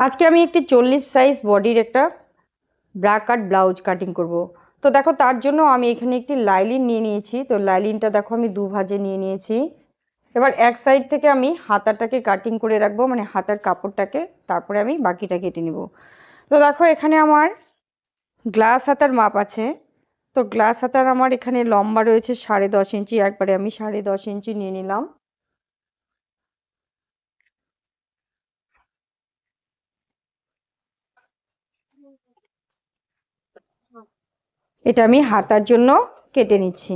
আজকে আমি একটি চল্লিশ সাইজ বডির একটা ব্রা কাট ব্লাউজ কাটিং করব। তো দেখো, তার জন্য আমি এখানে একটি লাইলিন নিয়ে নিয়েছি। তো লাইলিনটা দেখো, আমি দু ভাজে নিয়ে নিয়েছি। এবার এক সাইড থেকে আমি হাতাটাকে কাটিং করে রাখব মানে হাতার কাপড়টাকে। তারপরে আমি বাকিটা কেটে নিব। তো দেখো, এখানে আমার গ্লাস হাতার মাপ আছে। তো গ্লাস হাতার আমার এখানে লম্বা রয়েছে সাড়ে দশ ইঞ্চি। একবারে আমি সাড়ে দশ ইঞ্চি নিয়ে নিলাম। এটা আমি হাতার জন্য কেটে নিচ্ছি।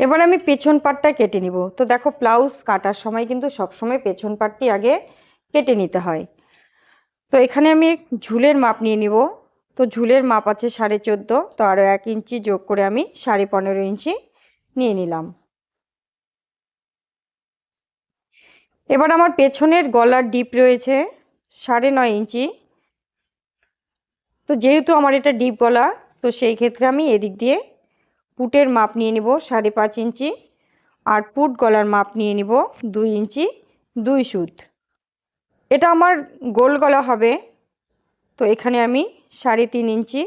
এবার আমি পেছন পাটটা কেটে নিব। তো দেখো, ব্লাউজ কাটার সময় কিন্তু সবসময় পেছন পাটটি আগে কেটে নিতে হয়। তো এখানে আমি ঝুলের মাপ নিয়ে নিব। তো ঝুলের মাপ আছে সাড়ে চোদ্দ। তো আরও এক ইঞ্চি যোগ করে আমি সাড়ে পনেরো ইঞ্চি নিয়ে নিলাম। এবার আমার পেছনের গলার ডিপ রয়েছে। সাড়ে নয় ইঞ্চি। তো যেহেতু আমার এটা ডিপ গলা, তো সেই ক্ষেত্রে আমি এদিক দিয়ে পুটের মাপ নিয়ে নিব সাড়ে পাঁচ ইঞ্চি আর পুট গলার মাপ নিয়ে নিব দুই ইঞ্চি, দুই সুত। এটা আমার গোল গলা হবে। তো এখানে আমি সাড়ে তিন ইঞ্চি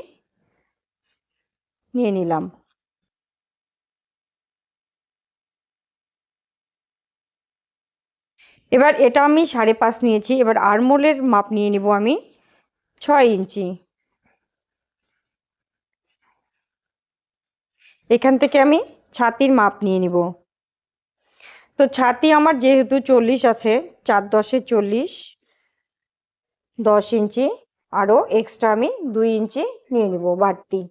নিয়ে নিলাম। এবার এটা আমি সাড়ে পাঁচ নিয়েছি, এবার আরমোলের মাপ নিয়ে নিব আমি ছয় ইঞ্চি। এখান থেকে আমি ছাতির মাপ নিয়ে নিব। তো ছাতি আমার যেহেতু চল্লিশ আছে, চার দশে চল্লিশ, দশ ইঞ্চি, আরও এক্সট্রা আমি দুই ইঞ্চি নিয়ে নিব বাড়তি।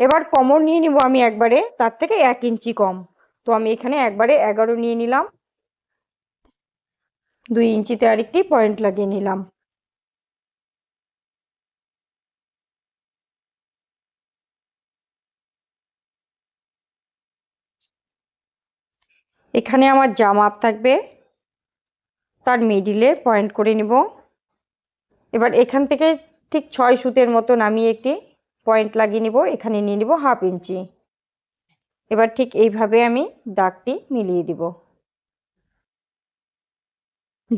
এবার কমর নিয়ে নিব আমি একবারে, তার থেকে এক ইঞ্চি কম। তো আমি এখানে একবারে এগারো নিয়ে নিলাম। দুই ইঞ্চিতে আরেকটি পয়েন্ট লাগিয়ে নিলাম। এখানে আমার জাম আপ থাকবে। তার মিডিলে পয়েন্ট করে নিব। এবার এখান থেকে ঠিক ছয় সুতের মতন আমি একটি পয়েন্ট লাগিয়ে নিব। এখানে নিয়ে নিব হাফ ইঞ্চি। এবার ঠিক এইভাবে আমি দাগটি মিলিয়ে দিব।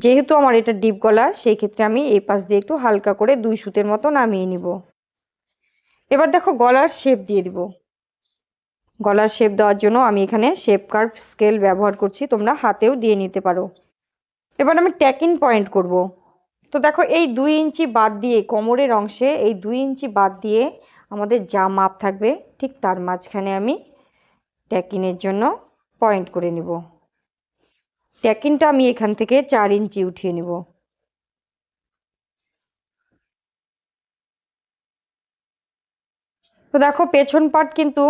যেহেতু আমার এটা ডিপ গলা সেই ক্ষেত্রে আমি এই পাশ দিয়ে একটু হালকা করে দুই সুতের মতো নামিয়ে নিব। এবার দেখো গলার শেপ দিয়ে দিব। গলার শেপ দেওয়ার জন্য আমি এখানে শেপ কার্ভ স্কেল ব্যবহার করছি, তোমরা হাতেও দিয়ে নিতে পারো। এবার আমি ট্যাকিং পয়েন্ট করব। তো দেখো এই দুই ইঞ্চি বাদ দিয়ে কোমরের অংশে এই দুই ইঞ্চি বাদ দিয়ে আমাদের যা মাপ থাকবে, ঠিক তার মাঝখানে আমি ট্যাকিনের জন্য পয়েন্ট করে নিব। ট্যাকিনটা আমি এখান থেকে চার ইঞ্চি উঠিয়ে নিব। তো দেখো, পেছন পাট কিন্তু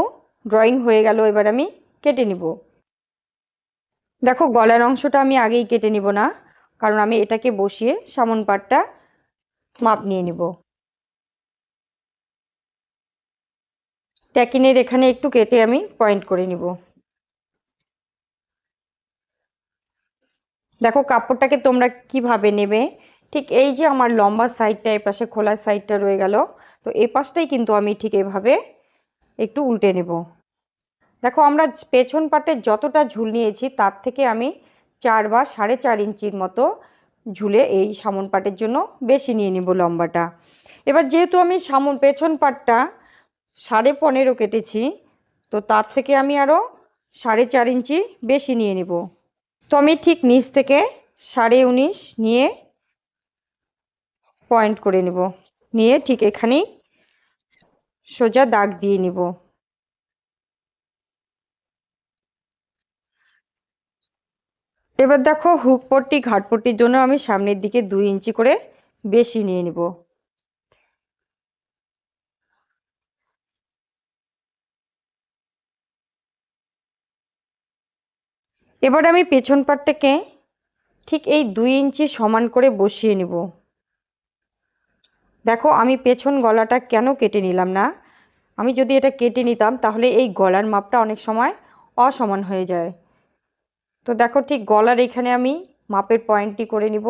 ড্রয়িং হয়ে গেল, এবার আমি কেটে নিব। দেখো, গলার অংশটা আমি আগেই কেটে নিব না, কারণ আমি এটাকে বসিয়ে সামন পাটটা মাপ নিয়ে নিব। ট্যাকিনের এখানে একটু কেটে আমি পয়েন্ট করে নিব। দেখো কাপড়টাকে তোমরা কীভাবে নেবে? ঠিক এই যে আমার লম্বা সাইডটা এ পাশে খোলা সাইডটা রয়ে গেল। তো এই পাশটাই কিন্তু আমি ঠিক এভাবে একটু উল্টে নেব। দেখো আমরা পেছন পাটে যতটা ঝুল নিয়েছি, তার থেকে আমি চার বা সাড়ে চার ইঞ্চির মতো ঝুলে এই সামন পাটের জন্য বেশি নিয়ে নিব লম্বাটা। এবার যেহেতু আমি সামন, পেছন পাটটা সাড়ে পনেরো কেটেছি, তো তার থেকে আমি আরও সাড়ে চার ইঞ্চি বেশি নিয়ে নেব। তো আমি ঠিক নিচ থেকে সাড়ে উনিশ নিয়ে পয়েন্ট করে নেব। নিয়ে ঠিক এখানেই সোজা দাগ দিয়ে নিব। এবার দেখো হুক পট্টি ঘাট পট্টির জন্য আমি সামনের দিকে দুই ইঞ্চি করে বেশি নিয়ে নিব। এবার আমি পেছন পাটটাকে ঠিক এই দুই ইঞ্চি সমান করে বসিয়ে নিব। দেখো, আমি পেছন গলাটা কেন কেটে নিলাম না? আমি যদি এটা কেটে নিতাম, তাহলে এই গলার মাপটা অনেক সময় অসমান হয়ে যায়। তো দেখো, ঠিক গলার এখানে আমি মাপের পয়েন্টটি করে নিব।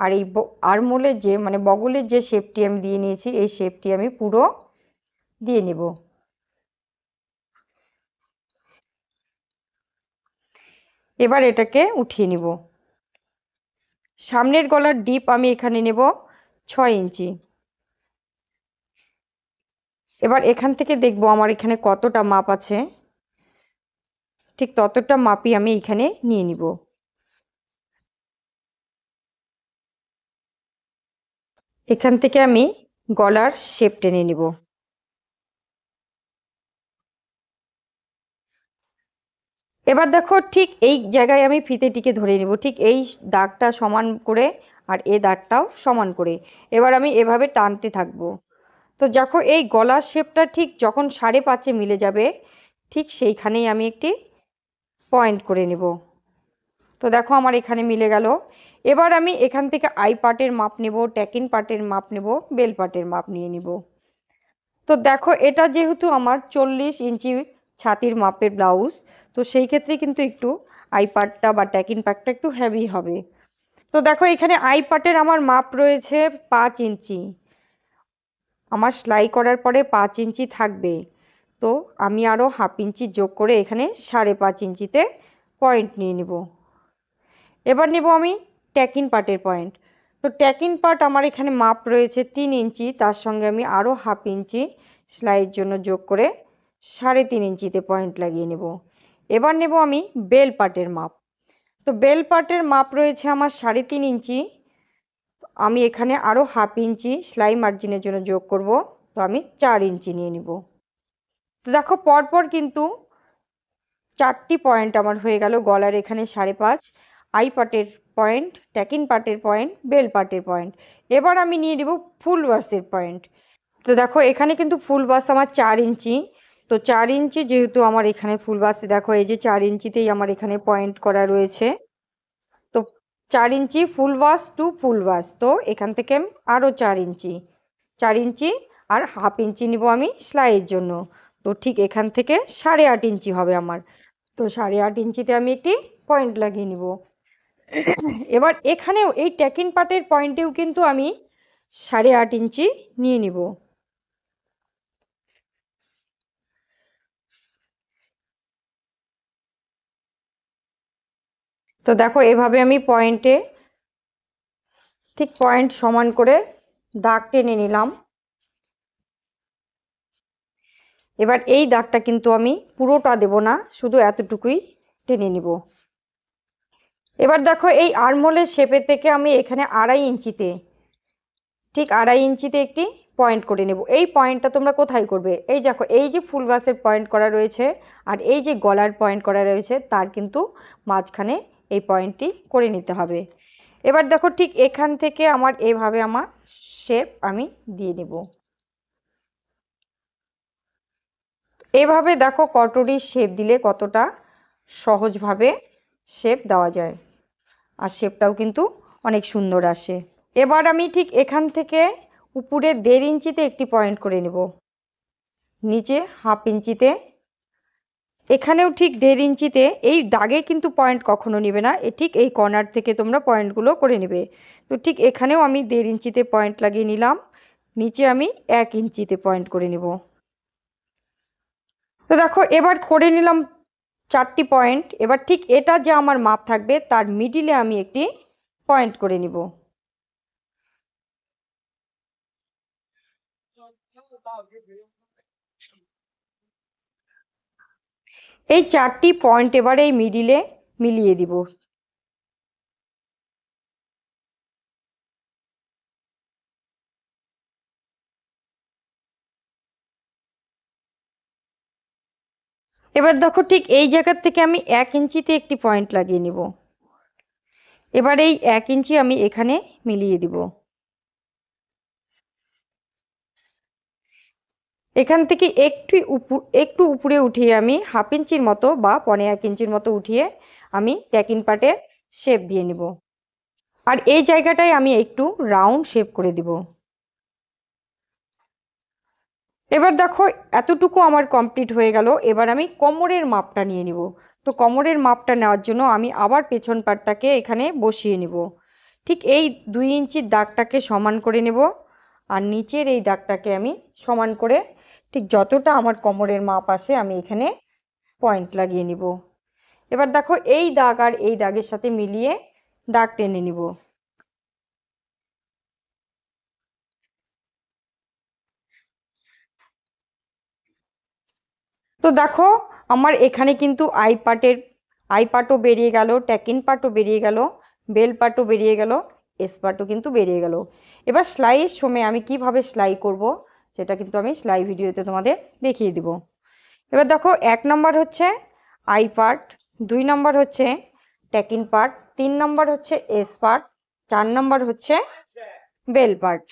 আর এই আরমোলের যে মানে বগলের যে শেপটি আমি দিয়ে নিয়েছি, এই শেপটি আমি পুরো দিয়ে নেব। এবার এটাকে উঠিয়ে নিব। সামনের গলার ডিপ আমি এখানে নেব ছয় ইঞ্চি। এবার এখান থেকে দেখব আমার এখানে কতটা মাপ আছে। ঠিক ততটা মাপই আমি এখানে নিয়ে নিব। এখান থেকে আমি গলার শেপ টেনে নিব। এবার দেখো ঠিক এই জায়গায় আমি ফিতেটিকে ধরে নিব। ঠিক এই দাগটা সমান করে আর এ দাগটাও সমান করে। এবার আমি এভাবে টানতে থাকব। তো দেখো এই গলার শেপটা ঠিক যখন সাড়ে পাঁচে মিলে যাবে, ঠিক সেইখানেই আমি একটি পয়েন্ট করে নেব। তো দেখো আমার এখানে মিলে গেল। এবার আমি এখান থেকে আই পার্টের মাপ নেব ট্যাকিন পার্টের মাপ নেব, বেল পার্টের মাপ নিয়ে নিব। তো দেখো এটা যেহেতু আমার চল্লিশ ইঞ্চি ছাতির মাপের ব্লাউজ। তো সেই ক্ষেত্রে কিন্তু একটু আই পার্টটা বা ট্যাকিন পার্টটা একটু হেভি হবে। তো দেখো, এখানে আই পার্টের আমার মাপ রয়েছে পাঁচ ইঞ্চি। আমার সেলাই করার পরে পাঁচ ইঞ্চি থাকবে। তো আমি আরও হাফ ইঞ্চি যোগ করে এখানে সাড়ে পাঁচ ইঞ্চিতে পয়েন্ট নিয়ে নিব। এবার নেব আমি ট্যাকিন পার্টের পয়েন্ট তো ট্যাকিন পার্ট আমার এখানে মাপ রয়েছে তিন ইঞ্চি, তার সঙ্গে আমি আরও হাফ ইঞ্চি সেলাইয়ের জন্য যোগ করে সাড়ে তিন ইঞ্চিতে পয়েন্ট লাগিয়ে নেব। এবার নেব আমি বেল পার্টের মাপ। তো বেল পার্টের মাপ রয়েছে আমার সাড়ে তিন ইঞ্চি। আমি এখানে আরও হাফ ইঞ্চি সেলাই মার্জিনের জন্য যোগ করব। তো আমি চার ইঞ্চি নিয়ে নিব। তো দেখো পরপর কিন্তু চারটি পয়েন্ট আমার হয়ে গেল গলার এখানে সাড়ে পাঁচ আই পার্টের পয়েন্ট ট্যাকিন পার্টের পয়েন্ট বেল পার্টের পয়েন্ট এবার আমি নিয়ে নেব ফুল বাসের পয়েন্ট তো দেখো এখানে কিন্তু ফুল বাস আমার চার ইঞ্চি। তো চার ইঞ্চি যেহেতু আমার এখানে ফুল বাসে, দেখো এই যে চার ইঞ্চিতেই আমার এখানে পয়েন্ট করা রয়েছে। তো চার ইঞ্চি ফুল বাস টু ফুল বাস, তো এখান থেকে আরও চার ইঞ্চি চার ইঞ্চি আর হাফ ইঞ্চি নিব আমি সেলাইয়ের জন্য। তো ঠিক এখান থেকে সাড়ে আট ইঞ্চি হবে আমার। তো সাড়ে আট ইঞ্চিতে আমি একটি পয়েন্ট লাগিয়ে নিব। এবার এখানেও এই ট্যাকিন পার্টের পয়েন্টেও কিন্তু আমি সাড়ে আট ইঞ্চি নিয়ে নিব। তো দেখো, এভাবে আমি পয়েন্টে ঠিক পয়েন্ট সমান করে দাগ টেনে নিলাম। এবার এই দাগটা কিন্তু আমি পুরোটা দেব না, শুধু এতটুকুই টেনে নিব। এবার দেখো, এই আরমোলের শেপের থেকে আমি এখানে আড়াই ইঞ্চিতে, ঠিক আড়াই ইঞ্চিতে একটি পয়েন্ট করে নেব। এই পয়েন্টটা তোমরা কোথায় করবে? এই দেখো, এই যে ফুল বাসের পয়েন্ট করা রয়েছে আর এই যে গলার পয়েন্ট করা রয়েছে, তার কিন্তু মাঝখানে এই পয়েন্টটি করে নিতে হবে। এবার দেখো ঠিক এখান থেকে আমার এভাবে আমার শেপ আমি দিয়ে নেব। এভাবে দেখো কটরির শেপ দিলে কতটা সহজভাবে শেপ দেওয়া যায়। আর শেপটাও কিন্তু অনেক সুন্দর আসে। এবার আমি ঠিক এখান থেকে উপরে দেড় ইঞ্চিতে একটি পয়েন্ট করে নেব। নিচে হাফ ইঞ্চিতে এখানেও ঠিক দেড় ইঞ্চিতে, এই দাগে কিন্তু পয়েন্ট কখনো নেবে না। এ ঠিক এই কর্নার থেকে তোমরা পয়েন্টগুলো করে নেবে। তো ঠিক এখানেও আমি দেড় ইঞ্চিতে পয়েন্ট লাগিয়ে নিলাম। নিচে আমি এক ইঞ্চিতে পয়েন্ট করে নেব। তো দেখো, এবার করে নিলাম চারটি পয়েন্ট এবার ঠিক এটা যে আমার মাপ থাকবে, তার মিডিলে আমি একটি পয়েন্ট করে নিব। এই চারটি পয়েন্ট এবার এই মিডিলে মিলিয়ে দিব। এবার দেখো ঠিক এই জায়গার থেকে আমি এক ইঞ্চিতে একটি পয়েন্ট লাগিয়ে নিব। এবার এই এক ইঞ্চি আমি এখানে মিলিয়ে দিব। এখান থেকে একটু একটু উপরে উঠিয়ে আমি হাফ ইঞ্চির মতো বা পনে এক ইঞ্চির মতো উঠিয়ে আমি ট্যাকিন পার্টের শেপ দিয়ে নিব। আর এই জায়গাটায় আমি একটু রাউন্ড শেপ করে দিব। এবার দেখো এতটুকু আমার কমপ্লিট হয়ে গেল। এবার আমি কোমরের মাপটা নিয়ে নিব। তো কোমরের মাপটা নেওয়ার জন্য আমি আবার পেছন পাটটাকে এখানে বসিয়ে নিব। ঠিক এই দুই ইঞ্চির দাগটাকে সমান করে নেব। আর নিচের এই দাগটাকে আমি সমান করে ঠিক যতটা আমার কোমরের মাপ আসে, আমি এখানে পয়েন্ট লাগিয়ে নিব। এবার দেখো, এই দাগ আর এই দাগের সাথে মিলিয়ে দাগ টেনে নিব। তো দেখো, আমার এখানে কিন্তু আই পার্টের, আই পার্টও বেরিয়ে গেল ট্যাকিন পার্টও বেরিয়ে গেল, বেল পার্টও বেরিয়ে গেল, এস পার্টও কিন্তু বেরিয়ে গেল। এবার সেলাইয়ের সময় আমি কীভাবে সেলাই করব? সেটা কিন্তু আমি সেলাই ভিডিওতে তোমাদের দেখিয়ে দিব। এবার দেখো, এক নম্বর হচ্ছে আই পার্ট দুই নম্বর হচ্ছে ট্যাকিন পার্ট তিন নম্বর হচ্ছে এস পার্ট চার নম্বর হচ্ছে বেল পার্ট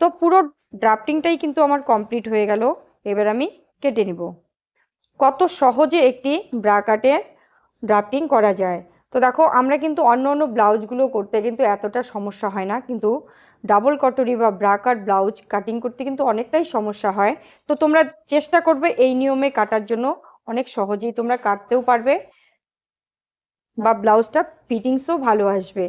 তো পুরো ড্রাফটিংটাই কিন্তু আমার কমপ্লিট হয়ে গেল, এবার আমি কেটে নিব। কত সহজে একটি ব্রাকাটের ড্রাফটিং করা যায়। তো দেখো, আমরা কিন্তু অন্য অন্য ব্লাউজগুলো করতে কিন্তু এতটা সমস্যা হয় না, কিন্তু ডাবল কটরি বা ব্রাকার ব্লাউজ কাটিং করতে কিন্তু অনেকটাই সমস্যা হয়। তো তোমরা চেষ্টা করবে এই নিয়মে কাটার জন্য। অনেক সহজেই তোমরা কাটতেও পারবে বা ব্লাউজটা ফিটিংসও ভালো আসবে।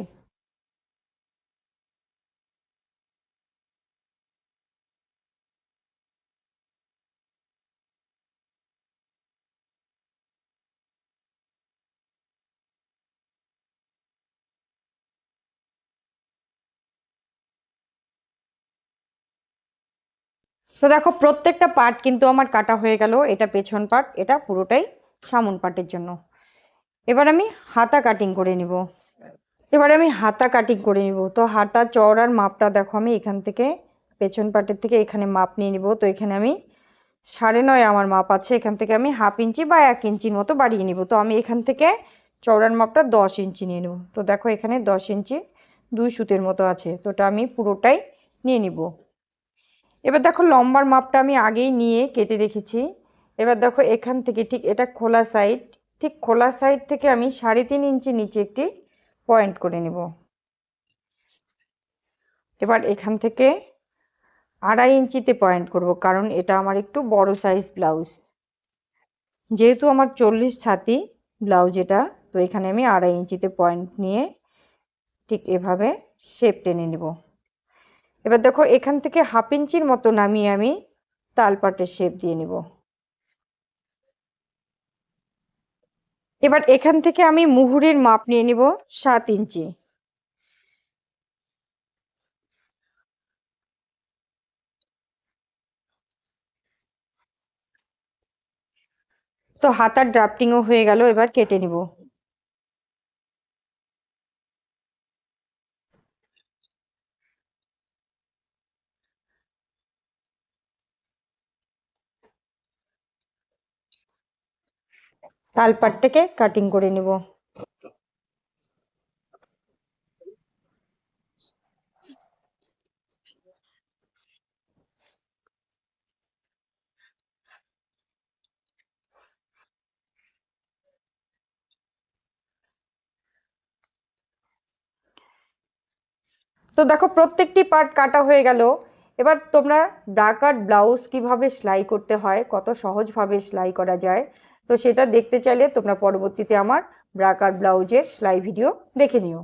তো দেখো, প্রত্যেকটা পার্ট কিন্তু আমার কাটা হয়ে গেল। এটা পেছন পার্ট এটা পুরোটাই সামন পার্টের জন্য। এবার আমি হাতা কাটিং করে নিব। এবার আমি হাতা কাটিং করে নিব। তো হাতা, চওড়ার মাপটা দেখো আমি এখান থেকে, পেছন পার্টের থেকে এখানে মাপ নিয়ে নিব। তো এখানে আমি সাড়ে নয় আমার মাপ আছে। এখান থেকে আমি হাফ ইঞ্চি বা এক ইঞ্চির মতো বাড়িয়ে নিব। তো আমি এখান থেকে চওড়ার মাপটা দশ ইঞ্চি নিয়ে নেব। তো দেখো এখানে দশ ইঞ্চি দুই সুতের মতো আছে। তো ওটা আমি পুরোটাই নিয়ে নিব। এবার দেখো লম্বার মাপটা আমি আগেই নিয়ে কেটে রেখেছি। এবার দেখো এখান থেকে ঠিক এটা খোলা সাইড ঠিক খোলা সাইড থেকে আমি সাড়ে তিন ইঞ্চি নিচে একটি পয়েন্ট করে নেব। এবার এখান থেকে আড়াই ইঞ্চিতে পয়েন্ট করব কারণ এটা আমার একটু বড় সাইজ ব্লাউজ যেহেতু আমার চল্লিশ ছাতি ব্লাউজ এটা, তো এখানে আমি আড়াই ইঞ্চিতে পয়েন্ট নিয়ে ঠিক এভাবে শেপ টেনে নেব। এবার দেখো, এখান থেকে হাফ ইঞ্চির মতো নামিয়ে আমি তালপাটের শেপ দিয়ে নিব। এবার এখান থেকে আমি মুহুরির মাপ নিয়ে নিব সাত ইঞ্চি। তো হাতার ড্রাফটিংও হয়ে গেল, এবার কেটে নিব। তালপাটটাকে কাটিং করে নিব। তো দেখো, প্রত্যেকটি পার্ট কাটা হয়ে গেল। এবার তোমরা ব্রাকার ব্লাউজ কীভাবে সেলাই করতে হয়, কত সহজভাবে সেলাই করা যায় তো সেটা দেখতে চাইলে তোমরা পরবর্তীতে আমার ব্রাকার ব্লাউজের সেলাই ভিডিও দেখে নিও।